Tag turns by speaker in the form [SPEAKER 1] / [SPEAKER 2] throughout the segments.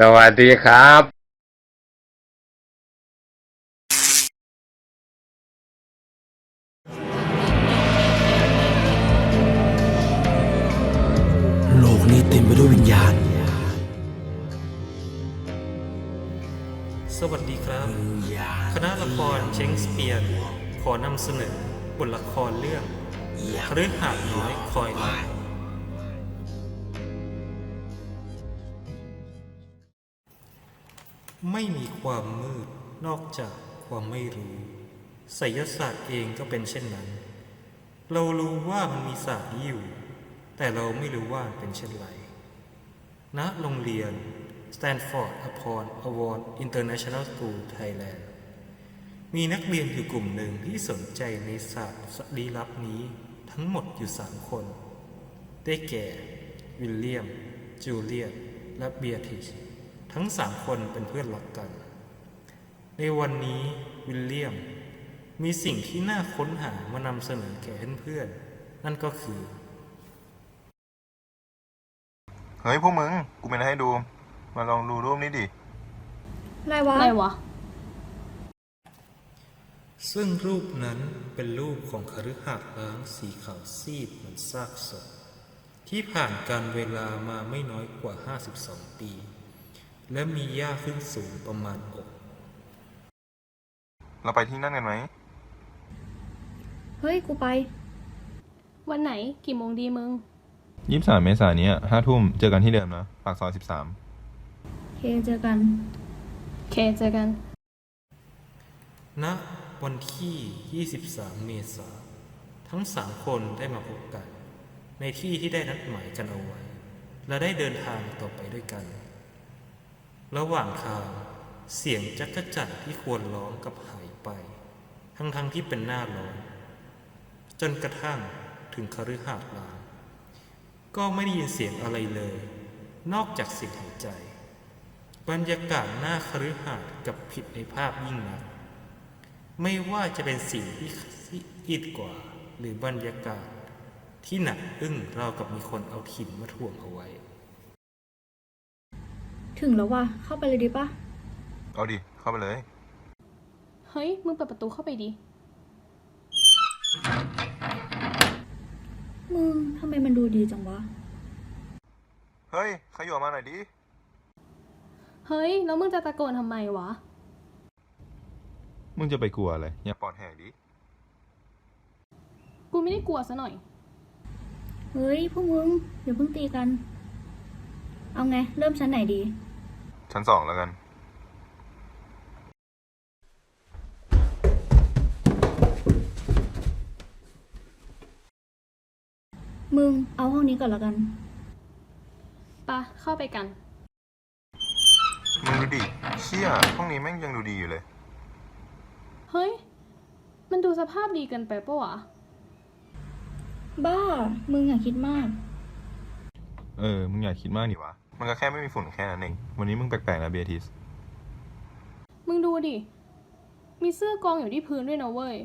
[SPEAKER 1] สวัสดีครับ
[SPEAKER 2] โลกนี้เต็มไปด้วยวิญญาณ
[SPEAKER 3] สวัสดีครับ
[SPEAKER 2] วิญญาณ
[SPEAKER 3] คณะละครเชงสเปียร์ขอนำเสนอบทละครเรื่องคฤหาสน์น้อยคอยหลับ ไม่มีความมืดนอกจากความไม่รู้ไสยศาสตร์เองก็เป็นเช่นนั้น เรารู้ว่ามันมีศาสตร์นี้อยู่ แต่เราไม่รู้ว่าเป็นเช่นไรณโรงเรียน Stanford upon Avon International School Thailand มีนักเรียนอยู่กลุ่มหนึ่งที่สนใจในศาสตร์ลี้ลับนี้ทั้งหมดอยู่สามคน ได้แก่ วิลเลียม จูเลียตและเบียทิช ทั้งสามคนเป็นเพื่อนรักกัน ในวันนี้วิลเลียมมีสิ่งที่น่าค้นหามานำเสนอแก่เพื่อนๆนั่นก็คือ
[SPEAKER 4] เฮ้ยพวกมึง กูมีอะไรให้ดู มาลองดูรูปนี้ดิ
[SPEAKER 5] อะไรวะ
[SPEAKER 6] อะไรวะ
[SPEAKER 3] ซึ่งรูปนั้นเป็นรูปของคฤหาสน์ล้างสีขาวซีดเหมือนซากศพที่ผ่านการเวลามาไม่น้อยกว่า 52 ปี และมีหญ้าขึ้นสูงประมาณอก
[SPEAKER 4] เราไปที่นั่นกันไหม
[SPEAKER 5] เฮ้ย กูไป
[SPEAKER 6] วันไหนกี่โมงดีมึง
[SPEAKER 4] ยี่สิบสามเมษายนนี้ห้าทุ่มเจอกันที่เดิมนะปากซอยสิบสาม
[SPEAKER 5] โอเคเจอกัน
[SPEAKER 6] เคเจอกัน
[SPEAKER 3] ณ วันที่ 23 เมษาทั้งสามคนได้มาพบกัน ในที่ที่ได้นัดหมายกันเอาไว้ และได้เดินทางต่อไปด้วยกัน ระหว่างทางเสียงจักจั่นที่ควรร้องกับหายไป ทั้งๆทที่เป็นหน้าร้อนจนกระทั่งถึงคฤหาสน์ลางก็ไม่ได้ยินเสียงอะไรเลย นอกจากเสียงหายใจ บรรยากาศหน้าคฤหาสน์กับผิดในภาพยิ่งนัก ไม่ว่าจะเป็นสิ่งที่ซีอิดกว่า หรือบรรยากาศที่หนักอึ้งราวกับมีคนเอาหินมาถ่วงเอาไว้
[SPEAKER 5] ถึงแล้วว่ะ เข้าไปเลยดีปะ
[SPEAKER 4] เอาดิ เข้าไปเลย
[SPEAKER 6] เฮ้ย มึงเปิดประตูเข้าไปดิ
[SPEAKER 5] มึงทำไมมันดูดีจังวะ
[SPEAKER 4] เฮ้ยใครอยู่ออกมาหน่อยดิ
[SPEAKER 6] เฮ้ย แล้วมึงจะตะโกนทำไมวะ
[SPEAKER 4] มึงจะไปกลัวอะไร อย่าปอดแหกดิ
[SPEAKER 6] กูไม่ได้กลัวซะหน่อย
[SPEAKER 5] เฮ้ย พวกมึงอย่าเพิ่งตีกัน เอาไง เริ่มชั้นไหนดี
[SPEAKER 4] ชั้นสองแล้วกัน
[SPEAKER 5] มึงเอาห้องนี้ก่อนแล้วกัน
[SPEAKER 6] ปะเข้าไปกัน
[SPEAKER 4] มึงดูดิเชี่ยห้องนี้แม่งยังดูดีอยู่เลย
[SPEAKER 6] เฮ้ย มันดูสภาพดีเกินไปปะวะ
[SPEAKER 5] บ้า มึงอย่าคิดมาก
[SPEAKER 4] เออ มึงอย่าคิดมากดิวะ มันก็แค่ไม่มีฝุ่นแค่นั้นเอง วันนี้มึงแปลกๆนะเบียทิส
[SPEAKER 6] มึงดูดิ มีเสื้อกองอยู่ที่พื้นด้วยนะเว้ย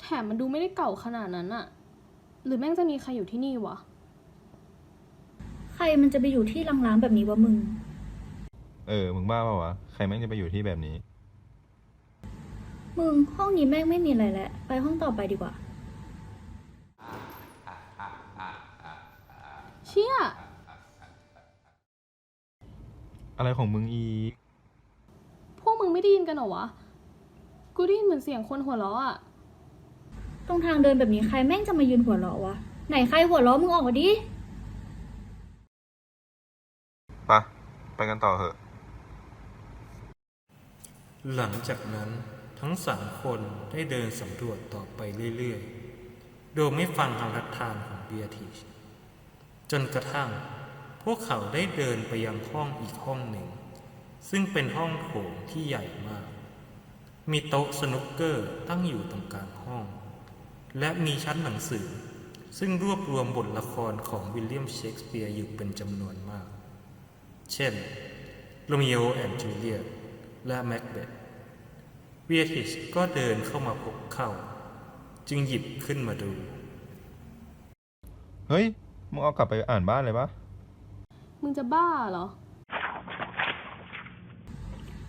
[SPEAKER 6] แถมมันดูไม่ได้เก่าขนาดนั้นอะหรือแม่งจะมีใครอยู่ที่นี่วะ
[SPEAKER 5] ใครมันจะไปอยู่ที่ล้างๆแบบนี้วะมึง
[SPEAKER 4] เออ มึงบ้าเปล่าวะ ใครแม่งจะไปอยู่ที่แบบนี้
[SPEAKER 5] มึงห้องนี้แม่งไม่มีอะไรแล้ว ไปห้องต่อไปดีกว่า
[SPEAKER 6] เชี่ย
[SPEAKER 4] อะไรของมึงอีก
[SPEAKER 6] พวกมึงไม่ได้ยินกันเหรอวะ กูได้ยินเหมือนเสียงคนหัวเราะอะ
[SPEAKER 5] ตรงทางเดินแบบนี้ใครแม่งจะมายืนหัวเราะวะ ไหนใครหัวเราะมึงออกมาดิ
[SPEAKER 4] ปะไปกันต่อเหอะ
[SPEAKER 3] หลังจากนั้นทั้งสามคนได้เดินสำรวจต่อไปเรื่อยๆ โดยไม่ฟังคำทัดทานของเบียทิชจนกระทั่ง พวกเขาได้เดินไปยังห้องอีกห้องหนึ่ง ซึ่งเป็นห้องโถงที่ใหญ่มาก มีโต๊ะสนุกเกอร์ตั้งอยู่ตรงกลางห้อง และมีชั้นหนังสือ ซึ่งรวบรวมบทละครของวิลเลียมเชกสเปียร์อยู่เป็นจำนวนมาก เช่นโรมิโอแอนด์จูเลียตและแมคเบธเบียทิชก็เดินเข้ามาพบเข้าจึงหยิบขึ้นมาดู
[SPEAKER 4] เฮ้ย มึงเอากลับไปอ่านบ้านเลยปะ
[SPEAKER 6] มึงจะบ้าเหรอ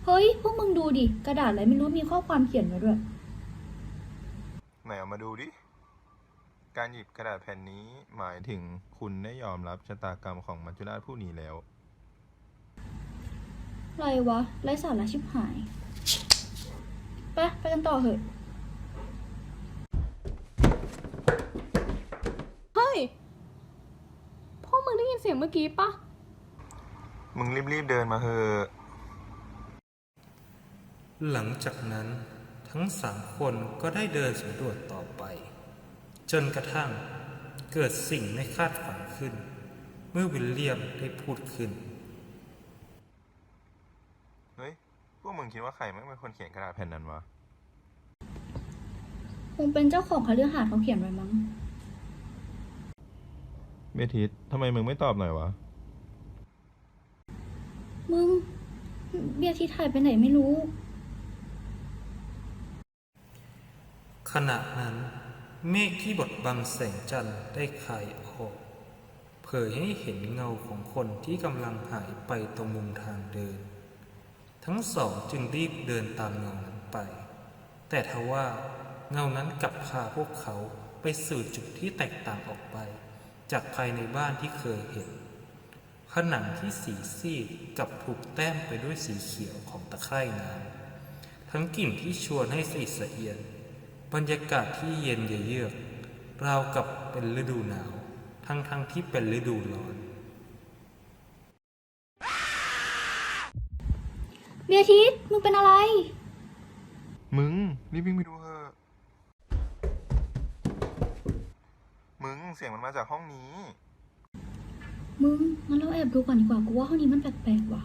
[SPEAKER 5] เฮ้ย พวกมึงดูดิ กระดาษอะไรไม่รู้มีข้อความเขียนไว้ด้วย
[SPEAKER 4] ไหนเอามาดูดิ การหยิบกระดาษแผ่นนี้หมายถึงคุณได้ยอมรับชะตากรรมของมัจจุราชผู้นี้แล้ว
[SPEAKER 5] อะไรวะไรสาระชิบหาย ไป ไปกันต่อเถอะ
[SPEAKER 6] เฮ้ยพวกมึงได้ยินเสียงเมื่อกี้ปะ
[SPEAKER 4] มึงรีบๆเดินมาเถอะ
[SPEAKER 3] หลังจากนั้นทั้งสามคนก็ได้เดินสำรวจต่อไป จนกระทั่งเกิดสิ่งไม่คาดฝันขึ้น เมื่อวิลเลียมได้พูดขึ้น
[SPEAKER 4] เฮ้ย พวกมึงคิดว่าใครไม่งเป็นคนเขียนกระดาษแผ่นนั้นวะ
[SPEAKER 5] คงเป็นเจ้าของคฤหาสน์เขาเขียนไว้มั้ง
[SPEAKER 4] เบทิสทำไมมึงไม่ตอบหน่อยวะ
[SPEAKER 5] มึง เบียร์ที่ถ่ายไปไหนไม่รู้
[SPEAKER 3] ขณะนั้น เมฆที่บดบังแสงจันทร์ได้คลายออก เผยให้เห็นเงาของคนที่กำลังหายไปตรงมุมทางเดิน ทั้งสองจึงรีบเดินตามเงานั้นไป แต่ทว่าเงานั้นกลับพาพวกเขาไปสู่จุดที่แตกต่างออกไป จากภายในบ้านที่เคยเห็น ผนังที่สีซีดกลับถูกแต้มไปด้วยสีเขียวของตะไคร่น้ำทั้งกลิ่นที่ชวนให้สะอิดสะเอียน บรรยากาศที่เย็นเยือกราวกับเป็นฤดูหนาว ทั้งทั้งๆที่เป็นฤดูร้อน
[SPEAKER 5] เบียร์ทิศมึงเป็นอะไร
[SPEAKER 4] มึงรีบวิ่งไปดูเถอะมึงเสียงมันมาจากห้องนี้
[SPEAKER 5] มึงงั้นเราแอบดูก่อนดีกว่ากูว่าห้องนี้มันแปลกๆว่ะ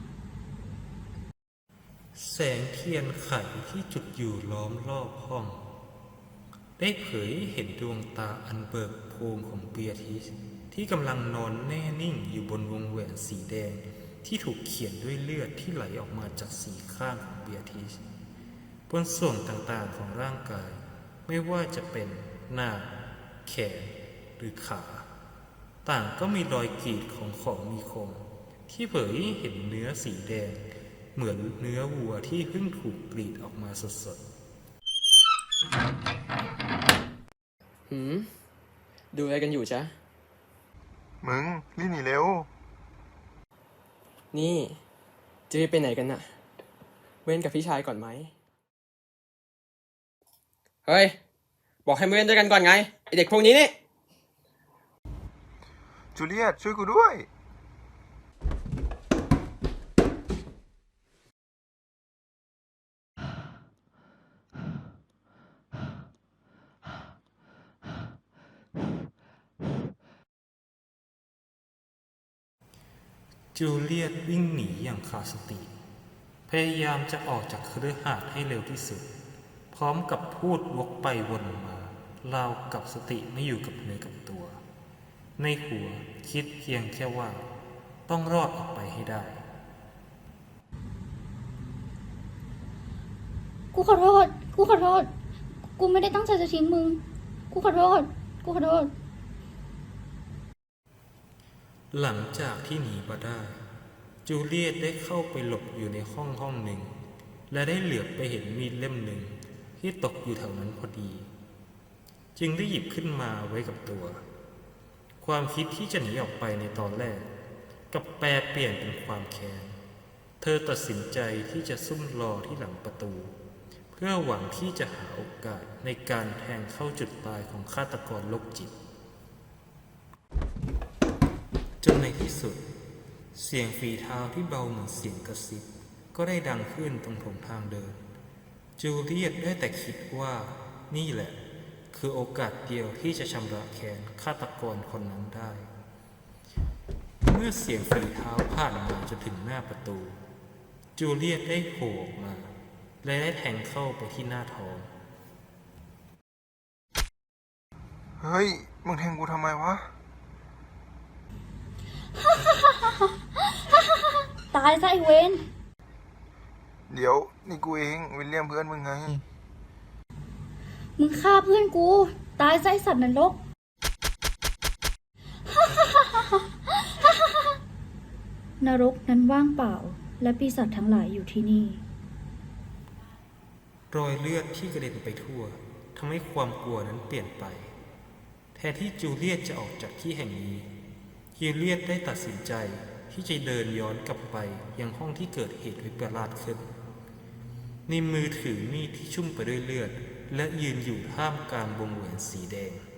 [SPEAKER 3] แสงเทียนไขที่จุดอยู่ล้อมรอบห้อง ได้เผยให้เห็นดวงตาอันเบิกโพรงของเบียทิสที่กำลังนอนแน่นิ่งอยู่บนวงแหวนสีแดง ที่ถูกเขียนด้วยเลือดที่ไหลออกมาจากสีข้างของเบียทิสบนส่วนต่างๆของร่างกาย ไม่ว่าจะเป็นหน้า แขนหรือขา ต่างก็มีรอยกรีดของของมีคม ที่เผยให้เห็นเนื้อสีแดง เหมือนเนื้อวัวที่เพิ่งถูกกรีดออกมาสด
[SPEAKER 1] หืม ดูอะไรกันอยู่จ๊ะ
[SPEAKER 4] มึงรีบหนีเร็ว
[SPEAKER 1] นี่ จะรีบไปไหนกันน่ะ เว้นกับพี่ชายก่อนไหม เฮ้ย บอกให้มาเว้นด้วยกันก่อนไง ไอเด็กพวกนี้นี่
[SPEAKER 4] จูเลียตช่วยกูด้วย
[SPEAKER 3] จูเลียตวิ่งหนีอย่างขาดสติ พยายามจะออกจากเครือหาสน์ให้เร็วที่สุด พร้อมกับพูดวกไปวนมา ราวกับสติไม่อยู่กับเนื้อกับตัว ในหัวคิดเพียงแค่ว่า ต้องรอดออกไปให้ได้
[SPEAKER 5] กูขอโทษ กูขอโทษ กูไม่ได้ตั้งใจจะทิ้งมึง กูขอโทษ กูขอโทษ
[SPEAKER 3] หลังจากที่หนีมาได้ จูเลียตได้เข้าไปหลบอยู่ในห้องห้องหนึ่ง และได้เหลือบไปเห็นมีดเล่มหนึ่งที่ตกอยู่แถวนั้นพอดี จึงได้หยิบขึ้นมาไว้กับตัว ความคิดที่จะหนีออกไปในตอนแรกกับแปลเปลี่ยนเป็นความแค้น เธอตัดสินใจที่จะซุ่มรอที่หลังประตู เพื่อหวังที่จะหาโอกาสในการแทงเข้าจุดตายของฆาตกรโรคจิต จนในที่สุด เสียงฝีเท้าที่เบาเหมือนเสียงกระซิบ ก็ได้ดังขึ้นตรงถงทางเดิน จูเลียตได้แต่คิดว่านี่แหละ คือโอกาสเดียวที่จะชำระแค้นฆาตกรคนนั้นได้ เมื่อเสียงฝีเท้าผ่านมาจนถึงหน้าประตู จูเลียตได้โผล่ออกมาและได้แทงเข้าไปที่หน้าท้อง
[SPEAKER 4] เฮ้ย มึงแทงกูทำไมวะ
[SPEAKER 5] ตายซะไอเวน
[SPEAKER 4] เดี๋ยว นี่กูเอง วิลเลียมเพื่อนมึงไง
[SPEAKER 5] มึงฆ่าเพื่อนกู ตายซะไอสัตว์นรกนรกนั้นว่างเปล่า และปีศาจทั้งหลายอยู่ที่นี่
[SPEAKER 3] รอยเลือดที่กระเด็นไปทั่วทำให้ความกลัวนั้นเปลี่ยนไป แทนที่จูเลียตจะออกจากที่แห่งนี้จูเลียตได้ตัดสินใจที่จะเดินย้อนกลับไปยังห้องที่เกิดเหตุวิปลาสขึ้นในมือถือมีดที่ชุ่มไปด้วยเลือด และยืนอยู่ท่ามกลางวงแหวนสีแดง